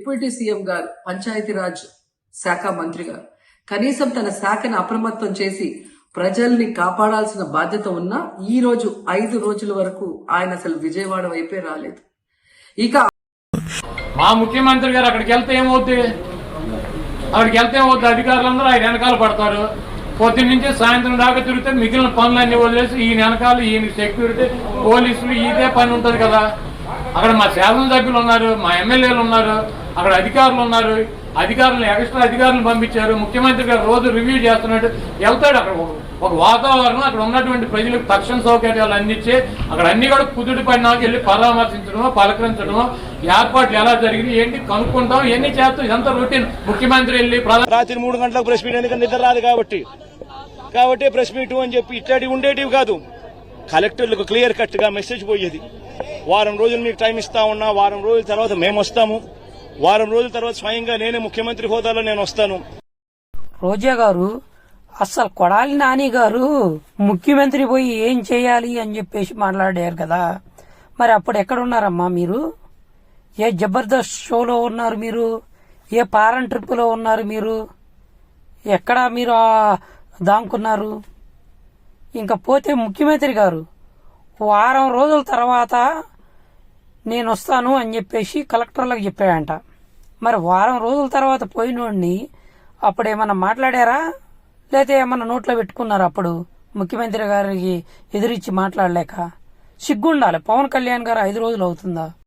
Deputy CM గారు పంచాయతీరాజ్ శాఖ మంత్రి గారు. కనీసం తన శాఖను అప్రమత్తం చేసి ప్రజల్ని కాపాడాల్సిన బాధ్యత ఉన్నా ఈ రోజు ఐదు రోజుల వరకు ఆయన అసలు విజయవాడ వైపే రాలేదు. ఇక మా ముఖ్యమంత్రి గారు అక్కడికి వెళ్తే ఏమవుద్ది? అక్కడికి వెళ్తే ఏమవుద్ది? అధికారులందరూ ఆయన వెనకాల పడతారు. పొద్దున్న నుంచి సాయంత్రం దాకా తిరిగితే మిగిలిన పనులన్నీ వదిలేసి ఈయన వెనకాల ఈయన సెక్యూరిటీ పోలీసులు ఇదే పని ఉంటుంది కదా. అక్కడ మా శాసనసభ్యులు ఉన్నారు మా ఎమ్మెల్యేలు ఉన్నారు అక్కడ అధికారులు ఉన్నారు. అధికారులు ఎక్స్ట్రా అధికారులను పంపించారు. ముఖ్యమంత్రి గారు రోజు రివ్యూ చేస్తున్నట్టు వెళ్తాడు అక్కడ ఒక- వాతావరణం అక్కడ ఉన్నటువంటి ప్రజలకు తక్షణ సౌకర్యాలు అందించి అక్కడ అన్ని కూడా కుదుటి పడినాకి వెళ్ళి పరామర్శించడమో పలకరించడమో ఏర్పాట్లు ఎలా జరిగింది ఏంటి కనుక్కుంటాం ఎన్ని చేస్తాం ఇదంతా రొటీన్. ముఖ్యమంత్రి వెళ్ళి ప్రధాన రాత్రి మూడు గంటలకు ప్రెస్ మీట్ ఎందుకంటే నిద్ర రాదు కాబట్టి. కాబట్టి ప్రెస్ మీట్ అని చెప్పి ఇట్లాంటివి ఉండేటివి కాదు. కలెక్టర్లకు క్లియర్ కట్గా మెసేజ్ పోయేది. వారం రోజులు మీకు టైం ఇస్తా ఉన్నా వారం రోజుల తర్వాత మేము వస్తాము. వారం రోజుల తర్వాత స్వయంగా నేనే ముఖ్యమంత్రి హోదాలో నేను వస్తాను. రోజా గారు అసలు కొడాలి నాని గారు ముఖ్యమంత్రి పోయి ఏం చేయాలి అని చెప్పేసి మాట్లాడారు కదా. మరి అప్పుడు ఎక్కడ ఉన్నారమ్మా మీరు? ఏ జబర్దస్త్ షోలో ఉన్నారు మీరు? ఏ పారన్ ట్రిప్లో ఉన్నారు మీరు? ఎక్కడ మీరు దాంకున్నారు? ఇంకా పోతే ముఖ్యమంత్రి గారు వారం రోజుల తర్వాత నేను వస్తాను అని చెప్పేసి కలెక్టర్లకు చెప్పాడంట. మరి వారం రోజుల తర్వాత పోయినోడిని అప్పుడు ఏమన్నా మాట్లాడారా? లేకపోతే ఏమన్నా నోట్లో పెట్టుకున్నారా అప్పుడు? ముఖ్యమంత్రి గారికి ఎదురిచ్చి మాట్లాడలేక? సిగ్గుండాలి. పవన్ కళ్యాణ్ గారు ఐదు రోజులు అవుతుందా?